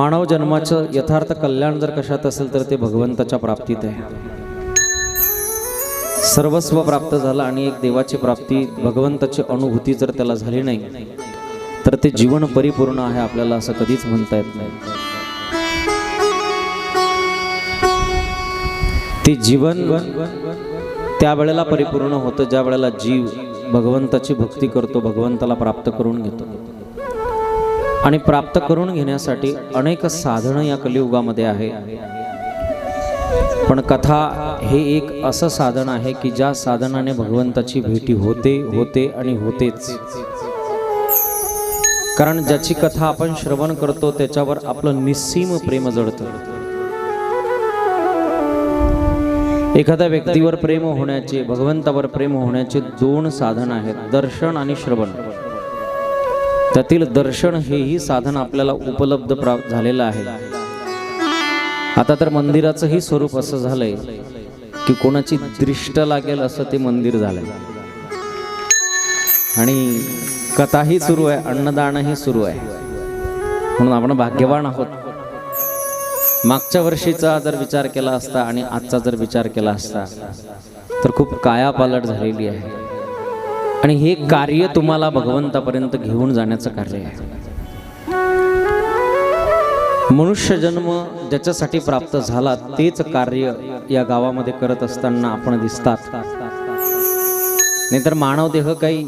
मानव जन्माचं यथार्थ कल्याण जर कशात असेल तर ते भगवंताच्या प्राप्तीत आहे. सर्वस्व प्राप्त झालं आणि एक देवाची प्राप्ती भगवंताची अनुभूती जर त्याला झाली नाही तर ते जीवन परिपूर्ण आहे आपल्याला असं कधीच म्हणता येत नाही. ते जीवन त्या वेळेला परिपूर्ण होतं ज्या वेळेला जीव भगवंताची भक्ती करतो भगवंताला प्राप्त करून घेतो. आणि प्राप्त करून घेण्यासाठी अनेक साधनं या कलियुगामध्ये आहे पण कथा हे एक असं साधन आहे की ज्या साधनाने भगवंताची भेटी होते होते आणि होतेच. कारण ज्याची कथा आपण श्रवण करतो त्याच्यावर आपलं निस्सीम प्रेम जडतं. एखाद्या व्यक्तीवर प्रेम होण्याचे भगवंतावर प्रेम होण्याचे दोन साधन आहेत दर्शन आणि श्रवण. त्यातील दर्शन हेही साधन आपल्याला उपलब्ध प्राप्त झालेलं आहे. आता तर मंदिराचंही स्वरूप असं झालंय की कोणाची दृष्ट लागेल असं ते मंदिर झालंय. आणि कथाही सुरू आहे अन्नदानही सुरू आहे. म्हणून आपण भाग्यवान आहोत. मागच्या वर्षीचा जर विचार केला असता आणि आजचा जर विचार केला असता तर खूप कायापालट झालेली आहे. आणि हे कार्य तुम्हाला भगवंतापर्यंत घेऊन जाण्याचं कार्य आहे. मनुष्य जन्म ज्याच्यासाठी प्राप्त झाला तेच कार्य या गावामध्ये करत असताना आपण दिसतात. नाहीतर मानव देह काही